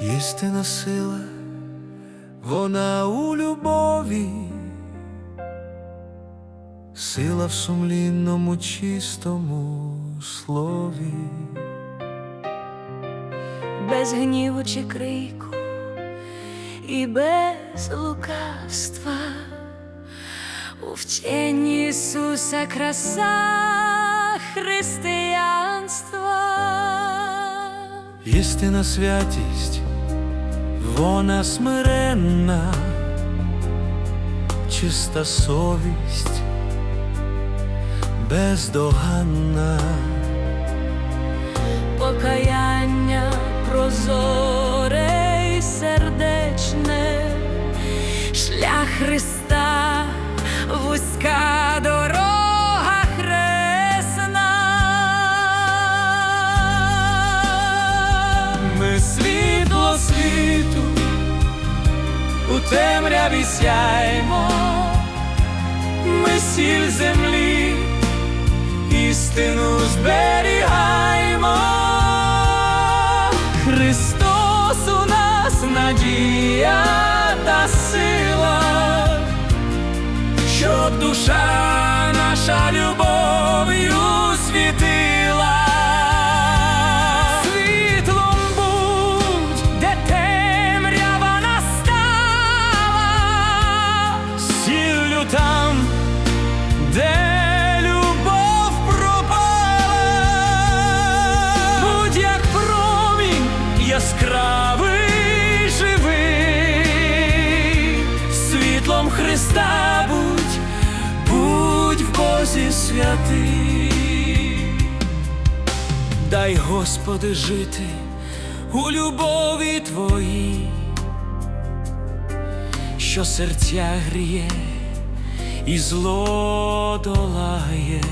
Істина сила, вона у любові, сила в сумлінному чистому слові. без гніву чи крику і без лукавства. У вченні Ісуса краса християнства. Істина святість, вона смиренна, чиста совість, бездоганна. Покаяння темряві сяймо, ми сіль землі, істину зберігаймо. Христос у нас надія та сила, щоб душа Святий. Дай, Господи, жити у любові Твоїй, що серця гріє і зло долає,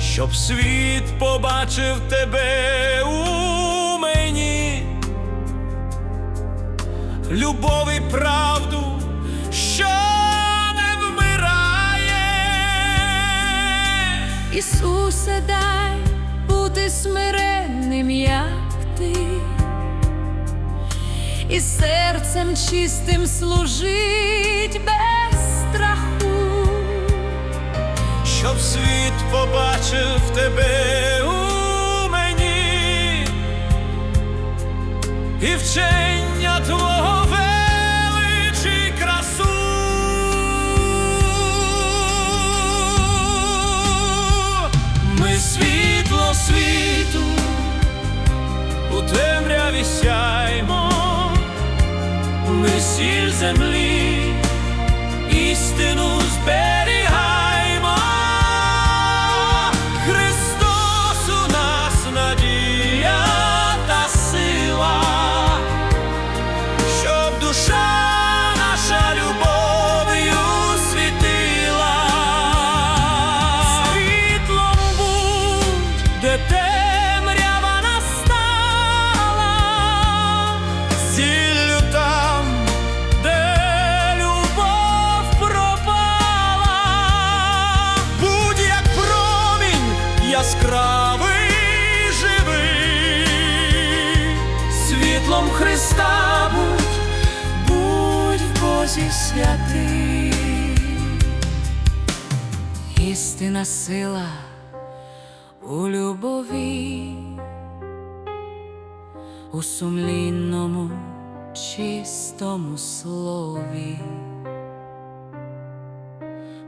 щоб світ побачив тебе у мені, любов і Дай бути смиренним, як ти, і серцем чистим служить без страху. щоб світ побачив тебе ми сіль землі істину Бозі святий. Істина сила у любові, у сумлінному чистому слові.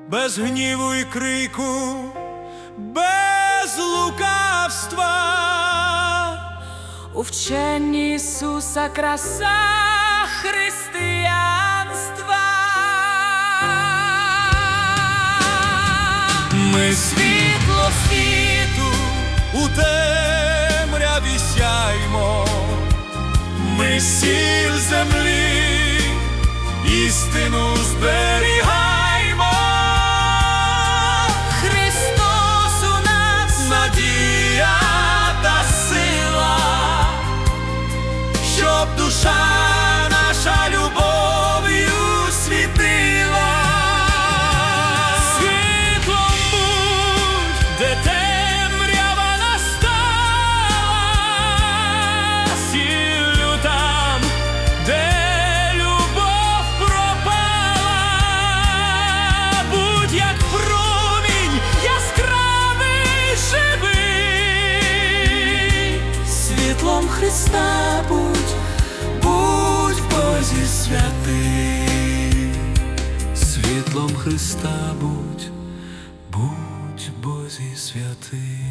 без гніву і крику, без лукавства, У вченні Ісуса краса у темряві сяймо, ми сіль землі, істину зберігаймо. Христа будь, будь в Бозі святий, світлом Христа будь, будь в Бозі святий.